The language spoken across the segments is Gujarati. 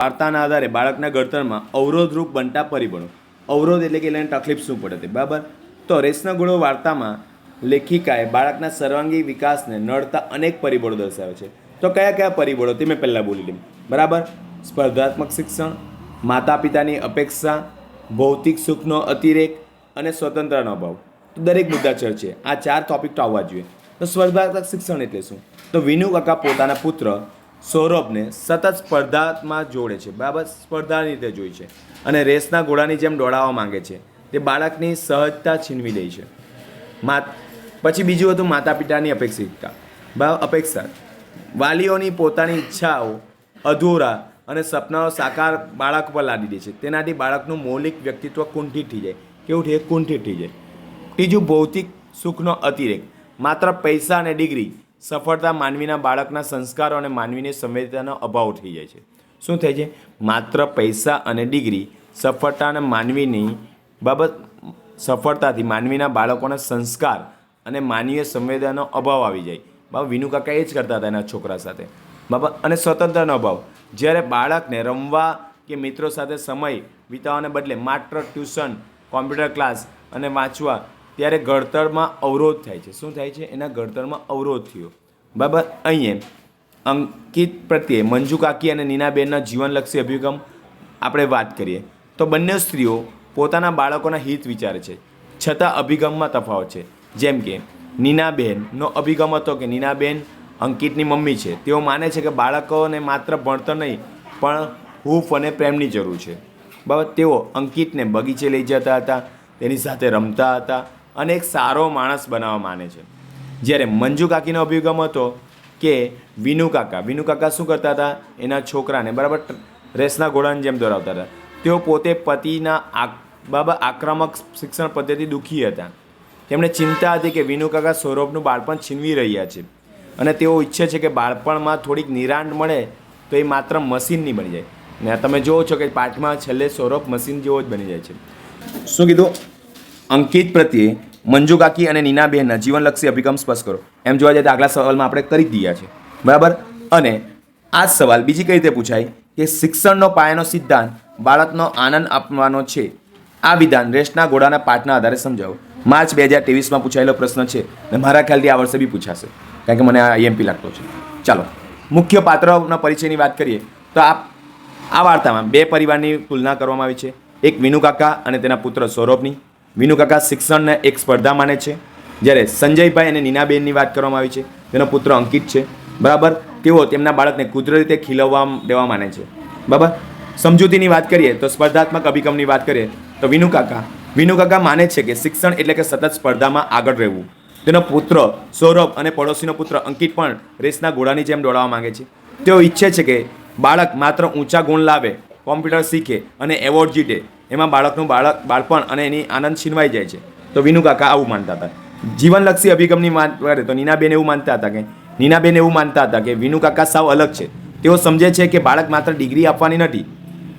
વાર્તાના આધારે બાળકના ઘડતરમાં અવરોધરૂપ બનતા પરિબળો. અવરોધ એટલે કે એને તકલીફ શું પડે તે, બરાબર? તો રેસના ગુણો વાર્તામાં લેખિકાએ બાળકના સર્વાંગી વિકાસને નડતા અનેક પરિબળો દર્શાવે છે. તો કયા કયા પરિબળો તે મેં પહેલાં બોલી લીધું બરાબર? સ્પર્ધાત્મક શિક્ષણ માતા પિતાની અપેક્ષા, ભૌતિક સુખનો અતિરેક અને સ્વતંત્રનો અભાવ. તો દરેક મુદ્દા ચર્ચે. આ ચાર ટોપિક તો આવવા જોઈએ. તો સ્પર્ધાત્મક શિક્ષણ એટલે શું? તો વિનુ કાકા પોતાના પુત્ર સૌરભને સતત સ્પર્ધામાં જોડે છે. બરાબર? સ્પર્ધાની રીતે જોઈ છે. અને રેસના ઘોડાની જેમ દોડાવવા માંગે છે. તે બાળકની સહજતા છીનવી લે છે. માત પછી બીજું હતું માતા પિતાની અપેક્ષિતતા અપેક્ષા. વાલીઓની પોતાની ઈચ્છાઓ અધૂરા અને સપનાઓ સાકાર બાળક પર લાદી દે છે. તેનાથી બાળકનું મૌલિક વ્યક્તિત્વ કુંઠિત થઈ જાય. કેવું થઈ કુંઠિત થઈ જાય. ત્રીજું ભૌતિક સુખનો અતિરેક. માત્ર પૈસા અને ડિગ્રી સફળતા માનવીના બાળકના સંસ્કારો અને માનવીની સંવેદનાનો અભાવ થઈ જાય છે. શું થાય છે? માત્ર પૈસા અને ડિગ્રી સફળતા અને માનવીની બાબત, સફળતાથી માનવીના બાળકોના સંસ્કાર અને માનવીય સંવેદનાનો અભાવ આવી જાય. બાબા વિનુ કાકા એ જ કરતા હતા એના છોકરા સાથે. બાબા, અને સ્વતંત્રનો અભાવ. જ્યારે બાળકને રમવા કે મિત્રો સાથે સમય વિતાવવાને બદલે માત્ર ટ્યુશન, કોમ્પ્યુટર ક્લાસ અને વાંચવા ત્યારે ઘડતરમાં અવરોધ થાય છે. શું થાય છે? એના ઘડતરમાં અવરોધ થયો. બરાબર? અહીંયા અંકિત પ્રત્યે મંજુ કાકી અને નીનાબેનના જીવનલક્ષી અભિગમ આપણે વાત કરીએ. તો બંને સ્ત્રીઓ પોતાના બાળકોના હિત વિચારે છે, છતાં અભિગમમાં તફાવત છે. જેમ કે નીનાબેનનો અભિગમ હતો કે નીનાબેન અંકિતની મમ્મી છે. તેઓ માને છે કે બાળકોને માત્ર ભણતર નહીં, પણ હૂફ અને પ્રેમની જરૂર છે. બાબત તેઓ અંકિતને બગીચે લઈ જતા હતા, તેની સાથે રમતા હતા. અને એક સારો માણસ બનાવવા માને છે. જ્યારે મંજુ કાકીનો અભિગમ હતો કે વિનુ કાકા વિનુ કાકા શું કરતા હતા? એના છોકરાને, બરાબર, રેસના ઘોડાની જેમ દોરાવતા હતા. તેઓ પોતે પતિના આક, બાબા, આક્રમક શિક્ષણ પદ્ધતિ દુઃખી હતા. તેમને ચિંતા હતી કે વિનુ કાકા સૌરભનું બાળપણ છીનવી રહ્યા છે. અને તેઓ ઈચ્છે છે કે બાળપણમાં થોડીક નિરાંત મળે તો એ માત્ર મશીન નહીં બની જાય. ને તમે જુઓ છો કે પાઠમાં છેલ્લે સૌરભ મશીન જેવો જ બની જાય છે. શું કીધું? અંકિત પ્રત્યે મંજુ કાકી અને નીનાબેનના જીવનલક્ષી અભિગમ સ્પષ્ટ કરો. એમ જોવા જઈએ તો આગલા સવાલમાં આપણે કરી દીધા છે. બરાબર? અને આ જ સવાલ બીજી કઈ રીતે પૂછાય કે શિક્ષણનો પાયાનો સિદ્ધાંત બાળકનો આનંદ આપવાનો છે? આ વિધાન રેસના ઘોડાના પાઠના આધારે સમજાવો. માર્ચ બે હજાર ત્રેવીસમાં પૂછાયેલો પ્રશ્ન છે અને મારા ખ્યાલથી આ વર્ષે બી પૂછાશે. કારણ કે મને આ આઈએમપી લાગતો છે. ચાલો, મુખ્ય પાત્રોના પરિચયની વાત કરીએ તો આ આ વાર્તામાં બે પરિવારની તુલના કરવામાં આવી છે. એક વિનુ કાકા અને તેના પુત્ર સૌરભની. વિનુ કાકા શિક્ષણને એક સ્પર્ધા માને છે, જ્યારે સંજયભાઈ અને નીનાબેનની વાત કરવામાં આવી છે. તેનો પુત્ર અંકિત છે. બરાબર? તેઓ તેમના બાળકને કુદરતી રીતે ખીલવવા દેવા માને છે. બરાબર? સમજૂતીની વાત કરીએ તો સ્પર્ધાત્મક અભિગમની વાત કરીએ તો વિનુકાકા વિનુકાકા વિનુ કાકા માને છે કે શિક્ષણ એટલે કે સતત સ્પર્ધામાં આગળ રહેવું. તેનો પુત્ર સૌરભ અને પડોશીનો પુત્ર અંકિત પણ રેસના ઘોડાની જેમ દોડાવવા માંગે છે. તેઓ ઈચ્છે છે કે બાળક માત્ર ઊંચા ગુણ લાવે, કોમ્પ્યુટર શીખે અને એવોર્ડ જીતે. એમાં બાળકનું બાળક, બાળપણ અને એની આનંદ છીનવાઈ જાય છે. તો વિનુ કાકા આવું માનતા હતા. જીવનલક્ષી અભિગમની વાત કરે તો નીનાબેન એવું માનતા હતા કે, નીનાબેન એવું માનતા હતા કે વિનુ કાકા સાવ અલગ છે. તેઓ સમજે છે કે બાળક માત્ર ડિગ્રી આપવાની નથી.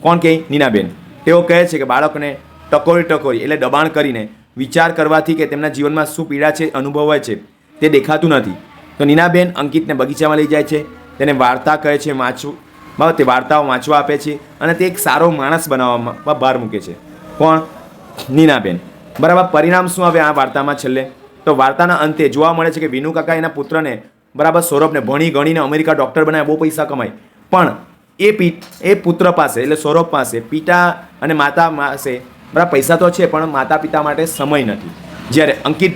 કોણ કહે નીનાબેન? તેઓ કહે છે કે બાળકને ટકોરી ટકોરી એટલે દબાણ કરીને વિચાર કરવાથી કે તેમના જીવનમાં શું પીડા છે અનુભવાય છે તે દેખાતું નથી. તો નીનાબેન અંકિતને બગીચામાં લઈ જાય છે. તેને વાર્તા કહે છે વાંચવું બરાબર તે વાર્તાઓ વાંચવા આપે છે અને તે એક સારો માણસ બનાવવામાં ભાર મૂકે છે. કોણ? નીનાબેન. બરાબર, પરિણામ શું આવે આ વાર્તામાં છેલ્લે? તો વાર્તાના અંતે જોવા મળે છે કે વિનુ કાકા એના પુત્રને, બરાબર, સૌરભને ભણી ગણીને અમેરિકા ડૉક્ટર બનાવે, બહુ પૈસા કમાય. પણ એ પી, એ પુત્ર પાસે, એટલે સૌરભ પાસે, પિતા અને માતા પાસે, બરાબર, પૈસા તો છે, પણ માતા પિતા માટે સમય નથી. જ્યારે અંકિત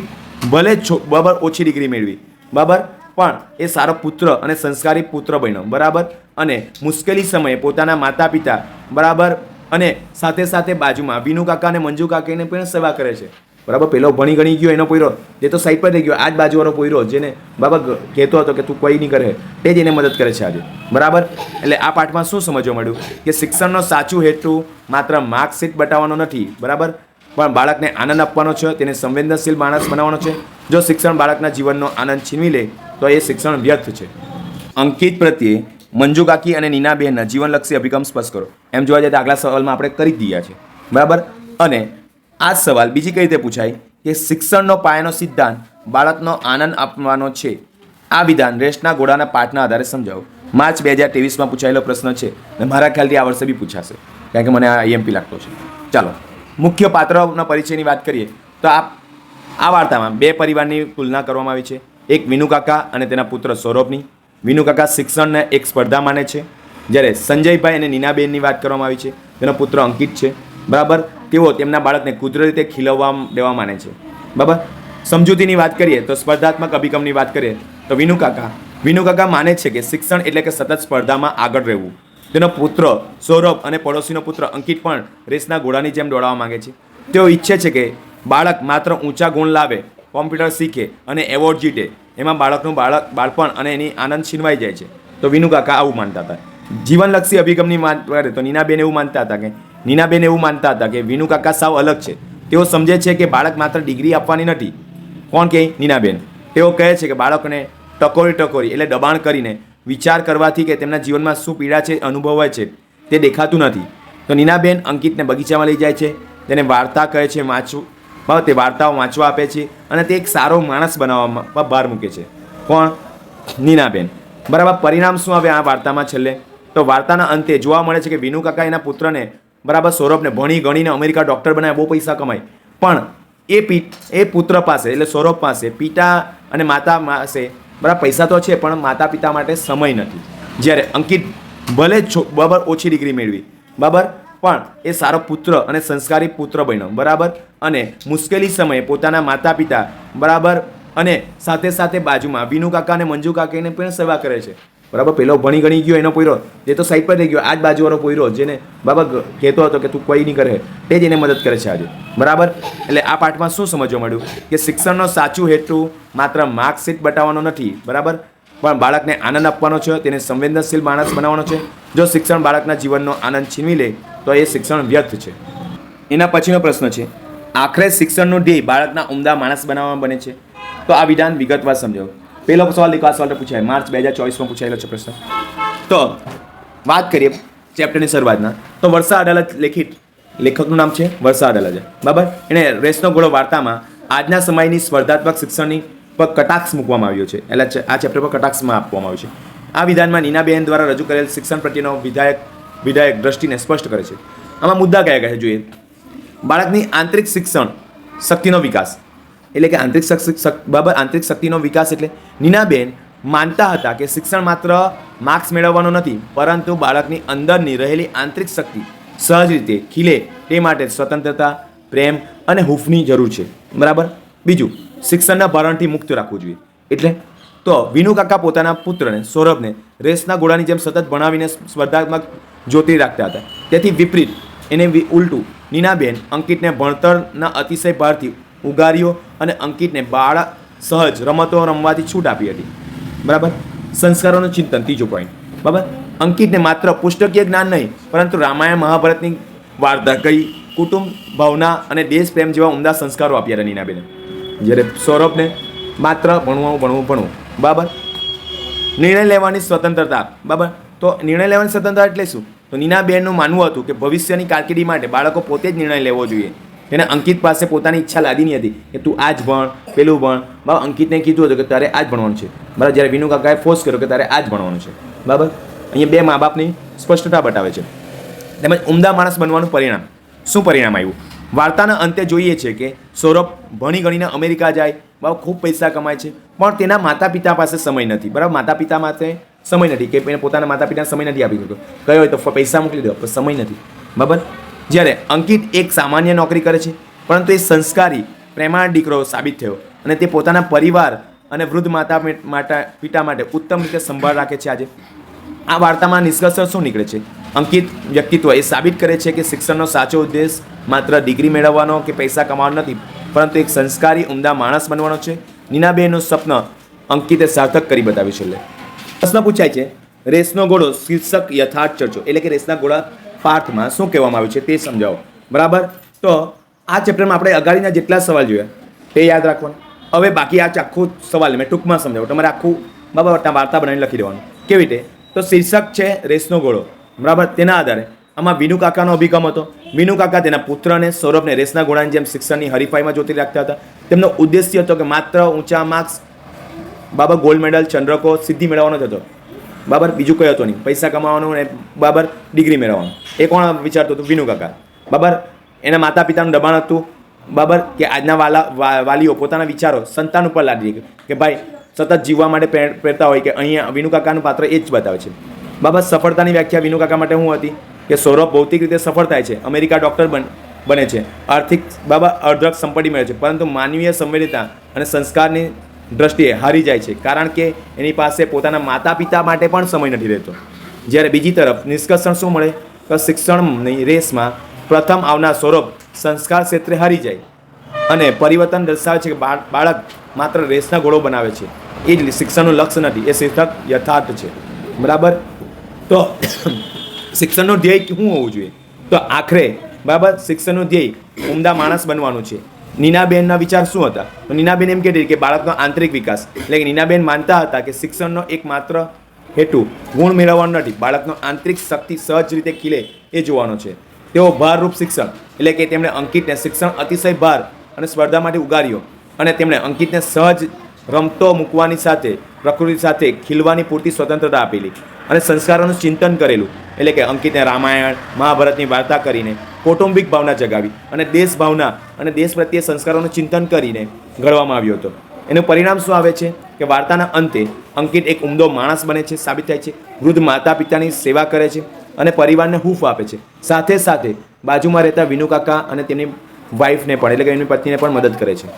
ભલે બરાબર, ઓછી ડિગ્રી મેળવી. બરાબર? પણ એ સારો પુત્ર અને સંસ્કારી પુત્ર બન્યો, બરાબર? અને મુશ્કેલી સમયે પોતાના માતા પિતા બરાબર? અને સાથે સાથે બાજુમાં વિનુ કાકા અને મંજુ કાકાને પણ સેવા કરે છે. બરાબર? પેલો ભણી ગણી ગયો, એનો પોયરો. જે તો સાઈડ પર થઈ ગયો આ જ બાજુવાળો પોયરો, જેને બાબા કહેતો હતો કે તું કોઈ નહીં કરે, તે જ એને મદદ કરે છે આજે. બરાબર? એટલે આ પાઠમાં શું સમજવા મળ્યું? કે શિક્ષણનો સાચું હેતુ માત્ર માર્કશીટ બતાવવાનો નથી, બરાબર? પણ બાળકને આનંદ આપવાનો છે, તેને સંવેદનશીલ માણસ બનાવવાનો છે. જો શિક્ષણ બાળકના જીવનનો આનંદ છીનવી લે, તો એ શિક્ષણ વ્યર્થ છે. અંકિત પ્રત્યે મંજુ કાકી અને નીનાબેનના જીવનલક્ષી અભિગમ સ્પષ્ટ કરો. એમ જોવા જાય તો આગલા સવાલમાં આપણે કરી દીધા છે. બરાબર? અને આ સવાલ બીજી કઈ રીતે પૂછાય? કે શિક્ષણનો પાયાનો સિદ્ધાંત બાળકનો આનંદ આપવાનો છે. આ વિધાન રેસના ઘોડાના પાઠના આધારે સમજાવો. માર્ચ બે હજાર ત્રેવીસમાં પૂછાયેલો પ્રશ્ન છે. અને મારા ખ્યાલથી આ વર્ષે બી પૂછાશે. કારણ કે મને આ આઈએમપી લાગતો છે. ચાલો. મુખ્ય પાત્રોના પરિચયની વાત કરીએ, તો આ આ વાર્તામાં બે પરિવારની તુલના કરવામાં આવી છે. એક વિનુ કાકા અને તેના પુત્ર સૌરભની. વિનુ કાકા શિક્ષણને એક સ્પર્ધા માને છે, જ્યારે સંજયભાઈ અને નીનાબેનની વાત કરવામાં આવી છે. તેનો પુત્ર અંકિત છે. બરાબર? તેઓ તેમના બાળકને કુદરતી રીતે ખીલવવા દેવા માને છે. બરાબર? સમજૂતીની વાત કરીએ, તો સ્પર્ધાત્મક અભિગમની વાત કરીએ, તો વિનુ કાકા વિનુ કાકા માને છે કે શિક્ષણ એટલે કે સતત સ્પર્ધામાં આગળ રહેવું. તેનો પુત્ર સૌરભ અને પડોશીનો પુત્ર અંકિત પણ રેસના ઘોડાની જેમ દોડાવવા માંગે છે. તેઓ ઈચ્છે છે કે બાળક માત્ર ઊંચા ગુણ લાવે, કોમ્પ્યુટર શીખે અને એવોર્ડ જીતે. એમાં બાળકનું બાળક, બાળપણ અને એની આનંદ છીનવાઈ જાય છે. તો વિનુ કાકા આવું માનતા હતા. જીવનલક્ષી અભિગમની વાત કરે તો નીનાબેન એવું માનતા હતા કે, નીનાબેન એવું માનતા હતા કે વિનુ કાકા સાવ અલગ છે. તેઓ સમજે છે કે બાળક માત્ર ડિગ્રી આપવાની નથી. કોણ કહે નીનાબેન? તેઓ કહે છે કે બાળકને ટકોરી ટકોરી એટલે દબાણ કરીને વિચાર કરવાથી કે તેમના જીવનમાં શું પીડા છે અનુભવાય છે, તે દેખાતું નથી. તો નીનાબેન અંકિતને બગીચામાં લઈ જાય છે, તેને વાર્તા કહે છે વાંચવું તે વાર્તાઓ વાંચવા આપે છે અને તે એક સારો માણસ બનાવવામાં ભાર મૂકે છે. કોણ? નીનાબેન. બરાબર, પરિણામ શું આવે આ વાર્તામાં છેલ્લે? તો વાર્તાના અંતે જોવા મળે છે કે વિનુ કાકા એના પુત્રને, બરાબર, સૌરભને ભણી ગણીને અમેરિકા ડૉક્ટર બનાવે બહુ પૈસા કમાય. પણ એ પી, એ પુત્ર પાસે, એટલે સૌરભ પાસે, પિતા અને માતા પાસે બરાબર, પૈસા તો છે, પણ માતા પિતા માટે સમય નથી. જ્યારે અંકિત ભલે બરાબર, ઓછી ડિગ્રી મેળવી, બરાબર, પણ એ સારો પુત્ર અને સંસ્કારી પુત્ર બન્યો, બરાબર, અને મુશ્કેલી સમયે પોતાના માતા પિતા બરાબર, અને સાથે સાથે બાજુમાં વિનુ કાકા અને મંજુ કાકીને પણ સેવા કરે છે. બરાબર? પેલો ભણી ગણી ગયો, એનો પોયરો. જે તો સાઈડ પર રહી ગયો, આ જ બાજુવાળો પોયરો, જેને બાબા કહેતો હતો કે તું કોઈ નહીં કરે તે જ એને મદદ કરે છે આજે. બરાબર? એટલે આ પાઠમાં શું સમજવા મળ્યું? કે શિક્ષણનો સાચું હેતુ માત્ર માર્કશીટ બતાવવાનો નથી, બરાબર? પણ બાળકને આનંદ આપવાનો છે, તેને સંવેદનશીલ માણસ બનાવવાનો છે. જો શિક્ષણ બાળકના જીવનનો આનંદ છીનવી લે, તો એ શિક્ષણ વ્યર્થ છે. એના પછીનો પ્રશ્ન છે, આખરે શિક્ષણનું ધ્યેય બાળકના ઉમદા માણસ બનાવવામાં બને છે? તો આ વિધાન વિગતવાર સમજાવો. પહેલો સવાલ લીધો આ સવાલ પૂછાય. માર્ચ બે હજાર ચોવીસમાં પૂછાયેલો છે પ્રશ્ન. તો વાત કરીએ ચેપ્ટરની શરૂઆતના. તો વર્ષા અદાલત લેખિત લેખકનું નામ છે વર્ષા અદાલત. બરાબર? એણે રેસનો ઘોડો વાર્તામાં આજના સમયની સ્પર્ધાત્મક શિક્ષણની પર કટાક્ષ મૂકવામાં આવ્યો છે. એટલે આ ચેપ્ટર પર કટાક્ષમાં આપવામાં આવ્યો છે. આ વિધાનમાં નીનાબેન દ્વારા રજૂ કરેલ શિક્ષણ પ્રત્યેનો વિધાયક વિધાયક દ્રષ્ટિને સ્પષ્ટ કરે છે. આમાં મુદ્દા કયા કયા જોઈએ. બાળકની આંતરિક શિક્ષણ શક્તિનો વિકાસ. એટલે કે આંતરિક શક્તિ બરાબર આંતરિક શક્તિનો વિકાસ એટલે નીનાબેન માનતા હતા કે શિક્ષણ માત્ર માર્ક્સ મેળવવાનો નથી, પરંતુ બાળકની અંદરની રહેલી આંતરિક શક્તિ સહજ રીતે ખીલે તે માટે સ્વતંત્રતા, પ્રેમ અને હૂંફની જરૂર છે. બરાબર? બીજું, શિક્ષણના ભારણથી મુક્ત રાખવું જોઈએ. એટલે તો વિનુ કાકા પોતાના પુત્રને, સૌરભને રેસના ઘોડાની જેમ સતત ભણાવીને સ્પર્ધાત્મક જોતી રાખતા હતા. તેથી વિપરીત, એને ઉલટું નીનાબેન અંકિતને ભણતરના અતિશય ભારથી ઉગાર્યો અને અંકિતને બાળક સહજ રમતો રમવાથી છૂટ આપી હતી. બરાબર? સંસ્કારોનું ચિંતન, ત્રીજો પોઈન્ટ બરાબર? અંકિતને માત્ર પુસ્તકીય જ્ઞાન નહીં, પરંતુ રામાયણ, મહાભારતની વાર્તા કઈ, કુટુંબ, ભાવના અને દેશ પ્રેમ જેવા ઉમદા સંસ્કારો આપ્યા હતા નીનાબેને. જ્યારે સૌરભને માત્ર ભણવું ભણવું ભણવું. બરાબર? નિર્ણય લેવાની સ્વતંત્રતા. બરાબર? તો નિર્ણય લેવાની સ્વતંત્રતા એટલે શું? તો નીનાબેનનું માનવું હતું કે ભવિષ્યની કારકિર્દી માટે બાળકો પોતે જ નિર્ણય લેવો જોઈએ. એને અંકિત પાસે પોતાની ઈચ્છા લાદીની હતી કે તું આ જ ભણ, પેલું ભણ. બરાબર અંકિતને કીધું હતું કે તારે આ જ ભણવાનું છે. બરાબર જ્યારે વિનુ કાકાએ ફોર્સ કર્યો કે તારે આ જ ભણવાનું છે. બરાબર અહીંયા બે મા બાપની સ્પષ્ટતા બતાવે છે. તેમજ ઉમદા માણસ બનવાનું પરિણામ. શું પરિણામ આવ્યું? વાર્તાના અંતે જોઈએ છે કે સૌરભ ભણી ગણીને અમેરિકા જાય. બરાબર ખૂબ પૈસા કમાય છે. પણ તેના માતા પિતા પાસે સમય નથી. બરાબર? માતા પિતા માટે સમય નથી. કે પોતાના માતા પિતાને સમય નથી આપી શકતો કયો હોય તો પૈસા મોકલી દો, પણ સમય નથી. બરાબર જ્યારે અંકિત એક સામાન્ય નોકરી કરે છે, પરંતુ એ સંસ્કારી, પ્રેમાળ દીકરો સાબિત થયો અને તે પોતાના પરિવાર અને વૃદ્ધ માતા માતા, પિતા માટે ઉત્તમ રીતે સંભાળ રાખે છે આજે. આ વાર્તામાં નિષ્કર્ષ શું નીકળે છે? અંકિત વ્યક્તિત્વ એ સાબિત કરે છે કે શિક્ષણનો સાચો ઉદ્દેશ માત્ર ડિગ્રી મેળવવાનો કે પૈસા કમાવાનો નથી, પરંતુ એક સંસ્કારી, ઉમદા માણસ બનવાનો છે. નીનાબેનનું સ્વપ્ન અંકિતે સાર્થક કરી બતાવ્યું છે પ્રશ્ન પૂછાય છે, રેસનો ઘોડો શીર્ષક યથાર્થ ચર્ચો એટલે કે રેસના ઘોડા પાઠમાં શું કહેવામાં આવ્યું છે તે સમજાવો. બરાબર? તો આ ચેપ્ટરમાં આપણે અગાડીના જેટલા સવાલ જોયા, તે યાદ રાખવાનું. હવે બાકી આ આખું સવાલ મેં ટૂંકમાં સમજાવું. તમારે આખું બાબા વાર્તા બનાવીને લખી દેવાનું. કેવી રીતે? તો શીર્ષક છે રેસનો ઘોડો બરાબર? તેના આધારે. આમાં વિનુ કાકાનો અભિગમ હતો. વિનુ કાકા તેના પુત્રને, સૌરભને રેસના ઘોડાની જેમ શિક્ષણની હરીફાઈમાં જોતી રાખતા હતા. તેમનો ઉદ્દેશ્ય હતો કે માત્ર ઊંચા માર્ક્સ બાબા ગોલ્ડ મેડલ ચંદ્રકો સિદ્ધિ મેળવવાનો જ હતો. બરાબર બીજું કંઈ હતું નહીં. પૈસા કમાવાનું ને બરાબર ડિગ્રી મેળવવાનું. એ કોણ વિચારતું હતું? વિનુ કાકા. બરાબર એના માતા પિતાનું દબાણ હતું. બરાબર કે આજના વાલા વાલીઓ પોતાના વિચારો સંતાન ઉપર લાદી કે ભાઈ, સતત જીવવા માટે પ્રે- પ્રેરતા હોય કે અહીંયા વિનુ કાકાનું પાત્ર એ જ બતાવે છે. બાબા સફળતાની વ્યાખ્યા વિનુ કાકા માટે શું હતી? કે સૌરભ ભૌતિક રીતે સફળ થાય છે. અમેરિકા ડૉક્ટર બન, બને છે. આર્થિક બાબા અર્ધક સંપત્તિ મેળવે છે. પરંતુ માનવીય સંવેદિતા અને સંસ્કારની દ્રષ્ટિએ હારી જાય છે. કારણ કે એની પાસે પોતાના માતા પિતા માટે પણ સમય નથી રહેતો. જ્યારે બીજી તરફ નિષ્કર્ષણ શું મળે? કે શિક્ષણની રેસમાં પ્રથમ આવનાર સૌરભ સંસ્કાર ક્ષેત્રે હારી જાય. અને પરિવર્તન દર્શાવે છે કે બાળ- બાળક માત્ર રેસના ઘોડો બનાવે છે. એ જ શિક્ષણનું લક્ષ્ય નથી. એ શિક્ષક યથાર્થ છે. બરાબર? તો શિક્ષણનું ધ્યેય શું હોવું જોઈએ? તો આખરે, બરાબર? શિક્ષણનું ધ્યેય ઉમદા માણસ બનવાનું છે. નીનાબેનના વિચાર શું હતા? તો નીનાબેન એમ કહેતી કે બાળકનો આંતરિક વિકાસ. એટલે કે નીનાબેન માનતા હતા કે શિક્ષણનો એક માત્ર હેતુ ગુણ મેળવવાનો નથી. બાળકનો આંતરિક શક્તિ સહજ રીતે ખીલે એ જોવાનો છે. તેઓ ભારરૂપ શિક્ષણ એટલે કે તેમણે અંકિતને શિક્ષણ અતિશય ભાર અને સ્પર્ધામાંથી ઉગાર્યો અને તેમણે અંકિતને સહજ રમતો મૂકવાની સાથે, પ્રકૃતિ સાથે ખીલવાની પૂરતી સ્વતંત્રતા આપેલી અને સંસ્કારોનું ચિંતન કરેલું. એટલે કે અંકિતને રામાયણ, મહાભારતની વાર્તા કરીને કૌટુંબિક ભાવના જગાવી અને દેશ ભાવના અને દેશ પ્રત્યે સંસ્કારોનું ચિંતન કરીને ઘડવામાં આવ્યો હતો. એનું પરિણામ શું આવે છે? કે વાર્તાના અંતે અંકિત એક ઉમદો માણસ બને છે, સાબિત થાય છે, વૃદ્ધ માતા પિતાની સેવા કરે છે અને પરિવારને હૂફ આપે છે. સાથે સાથે બાજુમાં રહેતા વિનુ કાકા અને તેમની વાઈફને પણ, એટલે કે એમની પત્નીને પણ મદદ કરે છે.